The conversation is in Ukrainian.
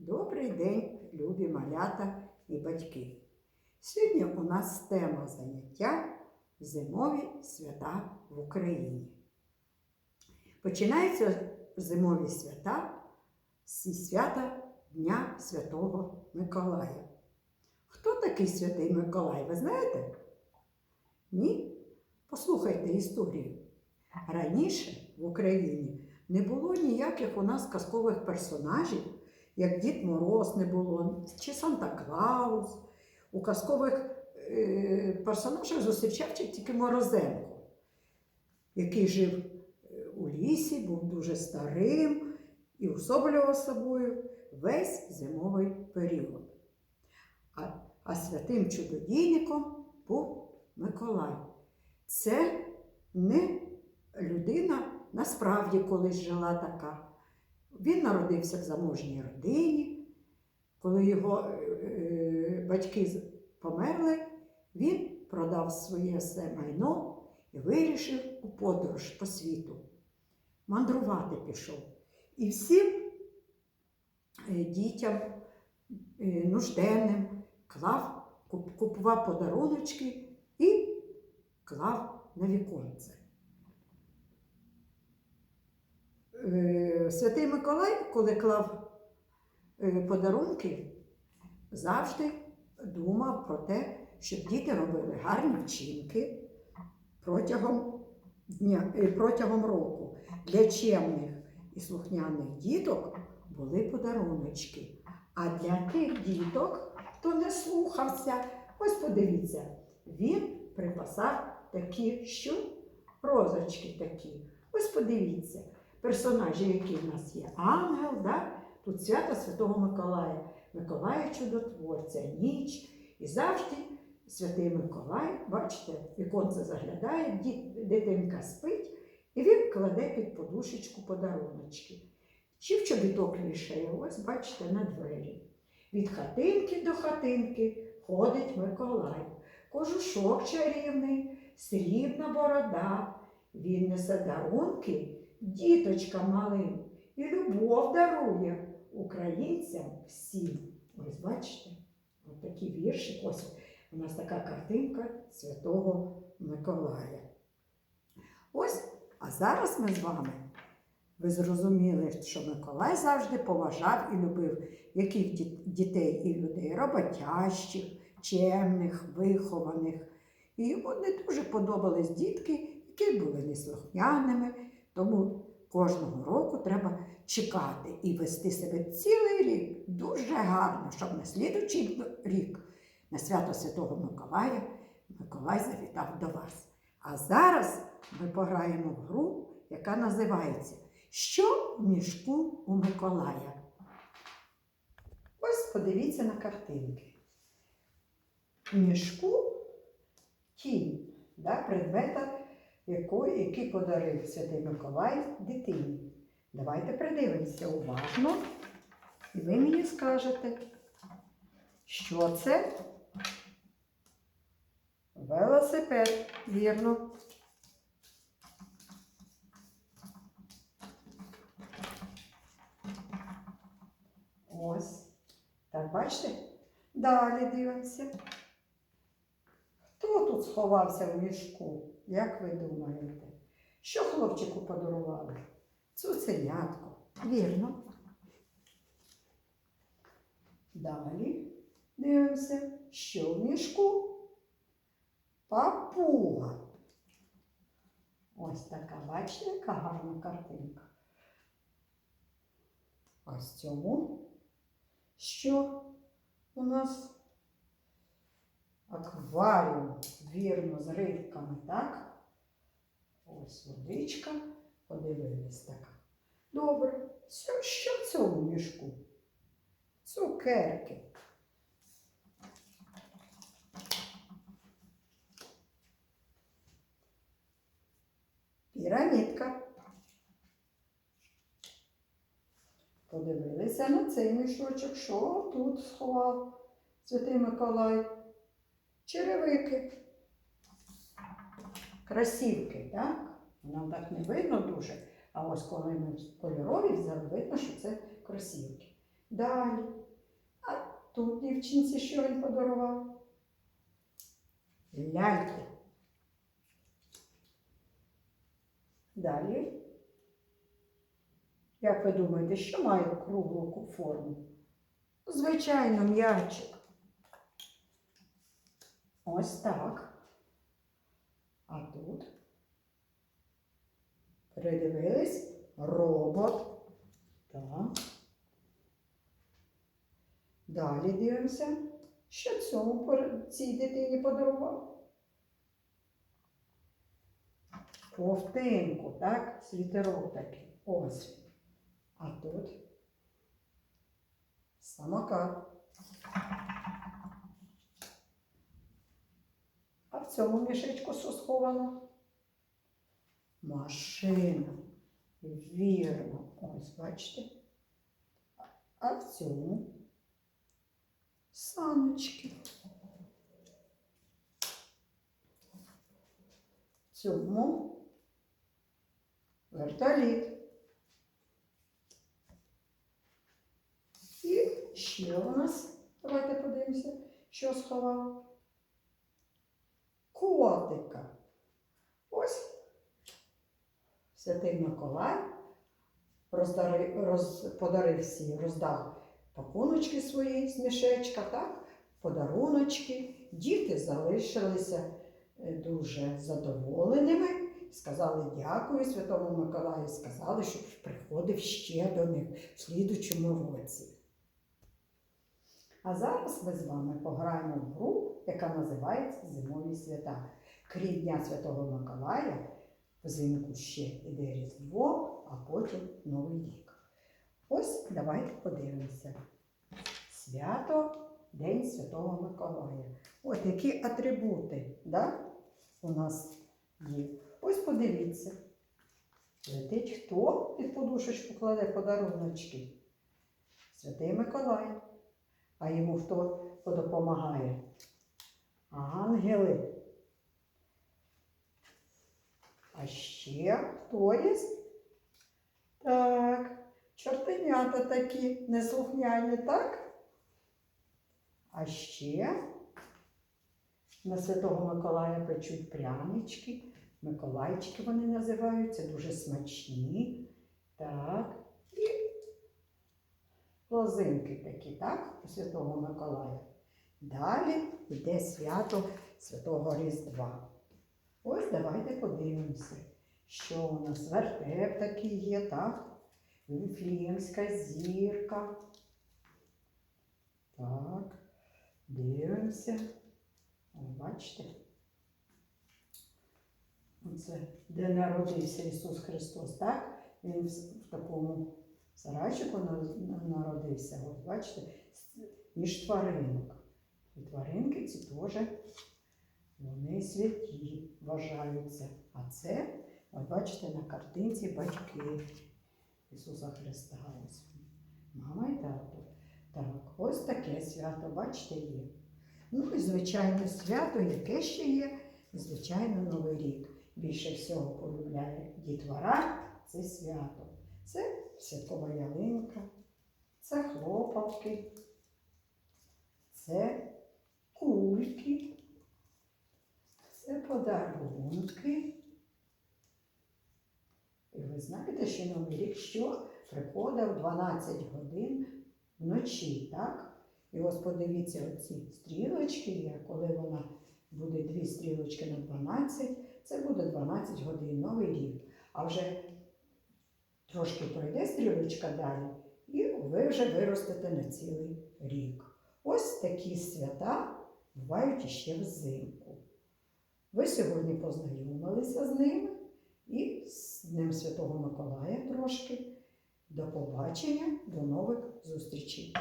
Добрий день, любі малята і батьки. Сьогодні у нас тема заняття Зимові свята в Україні. Починаються зимові свята зі свята Дня Святого Миколая. Хто такий святий Миколай, ви знаєте? Ні? Послухайте історію. Раніше в Україні не було ніяких у нас казкових персонажів, як Дід Мороз не було, чи Санта Клаус. У казкових е, персонажах зустрічав тільки Морозенко, який жив е, у лісі, був дуже старим і особлював собою весь зимовий період. А, а святим чудодійником був Миколай. Це не людина насправді колись жила така. Він народився в заможній родині. Коли його е, е, батьки померли, він продав своє все майно і вирішив у подорож по світу. Мандрувати пішов. І всім е, дітям нужденним клав, куп- купував подаруночки і клав на віконце. Святий Миколай, коли клав е, подарунки, завжди думав про те, щоб діти робили гарні вчинки протягом, дня, е, протягом року. Для чемних і слухняних діток були подаруночки. А для тих діток, хто не слухався, ось подивіться, він припасав такі що? Розочки такі. Ось подивіться, персонажі, які в нас є. Ангел, да? тут свято Святого Миколая, Миколая Чудотворця, ніч. І завжди святий Миколай, бачите, віконце заглядає, дитинка спить, і він кладе під подушечку подаруночки. Чи в чобіток вішає, ось бачите, на двері. Від хатинки до хатинки ходить Миколай. Кожушок чарівний, срібна борода. Він несе дарунки діточкам малим і любов дарує українцям всім. Ось бачите, от такі вірші. Ось у нас така картинка Святого Миколая. Ось, а зараз ми з вами. Ви зрозуміли, що Миколай завжди поважав і любив яких дітей і людей роботящих, чемних, вихованих. І йому не дуже подобались дітки, які були неслухняними, тому кожного року треба чекати і вести себе цілий рік дуже гарно, щоб на слідуючий рік, на свято Святого Миколая, Миколай завітав до вас. А зараз ми пограємо в гру, яка називається Що в мішку у Миколая? Ось подивіться на картинки. В мішку тінь, да, предмета, якої, який подарив Святий Миколай дитині. Давайте придивимося уважно, і ви мені скажете, що це? Велосипед, вірно. Ось. Так, бачите? Далі дивимося. Сховався в мішку? Як ви думаєте? Що хлопчику подарували? Цуценятко. Вірно. Далі дивимося, що в мішку? Папуга. Ось така, бачите, яка гарна картинка. Ось цьому, що у нас акваріум, вірно, з рибками, так? Ось водичка, подивились така. Добре, що, що в цьому мішку? Цукерки. Пірамідка. Подивилися на цей мішочок, що тут сховав Святий Миколай. Черевики. Красівки, так? Нам так не видно дуже. А ось коли ми кольорові взяли, видно, що це кросівки. Далі. А тут дівчинці що він подарував? Ляльку. Далі. Як ви думаєте, що має круглу форму? Звичайно, м'ячик. Ось так. А тут придивились робот. Так. Далі дивимося, що цьому цій дитині подарував. Ковтинку, так? Світерок такий. Ось. А тут самокат. Цьому мішечку що сховано? Машина. Вірно. Ось, бачите. А в цьому саночки. В цьому вертоліт. І ще у нас, давайте подивимося, що сховав. Котика. Ось Святий Миколай подарив всі, роздав пакуночки свої з мішечка, так? подаруночки. Діти залишилися е, дуже задоволеними. Сказали дякую Святому Миколаю, сказали, щоб приходив ще до них в слідучому році. А зараз ми з вами пограємо в гру, яка називається Зимові свята. Крім Дня Святого Миколая, взимку ще іде Різдво, а потім Новий рік. Ось давайте подивимося. Свято День Святого Миколая. От які атрибути да, у нас є. Ось подивіться. Летить хто під подушечку кладе подаруночки? Святий Миколай. А йому хто допомагає? Ангели. А ще хто є? Так, чортенята такі неслухняні, так? А ще на Святого Миколая печуть прянички. Миколайчики вони називаються, дуже смачні. Так. І лозинки такі, так, у Святого Миколая. Далі йде свято Святого Різдва. Ось давайте подивимося, що у нас вертеп такий є, так? Віфліємська зірка. Так, дивимося. Бачите? Оце де народився Ісус Христос, так? Він в, такому сарайчику на- на- народився. От бачите, між тваринок. І тваринки ці теж вони святі вважаються. А це, от бачите, на картинці батьки Ісуса Христа. Ось мама і тато. Так, ось таке свято, бачите, є. Ну і звичайно свято, яке ще є, звичайно, Новий рік. Більше всього полюбляє дітвора це свято. Це святкова ялинка, це хлопавки, це кульки, це подарунки. І ви знаєте, що Новий рік що приходить в 12 годин вночі, так? І ось подивіться, оці стрілочки є, коли вона буде дві стрілочки на 12, це буде 12 годин, новий рік. А вже трошки пройде стрілочка далі, і ви вже виростете на цілий рік. Ось такі свята бувають іще взимку. Ви сьогодні познайомилися з ними і з Днем Святого Миколая трошки. До побачення, до нових зустрічей!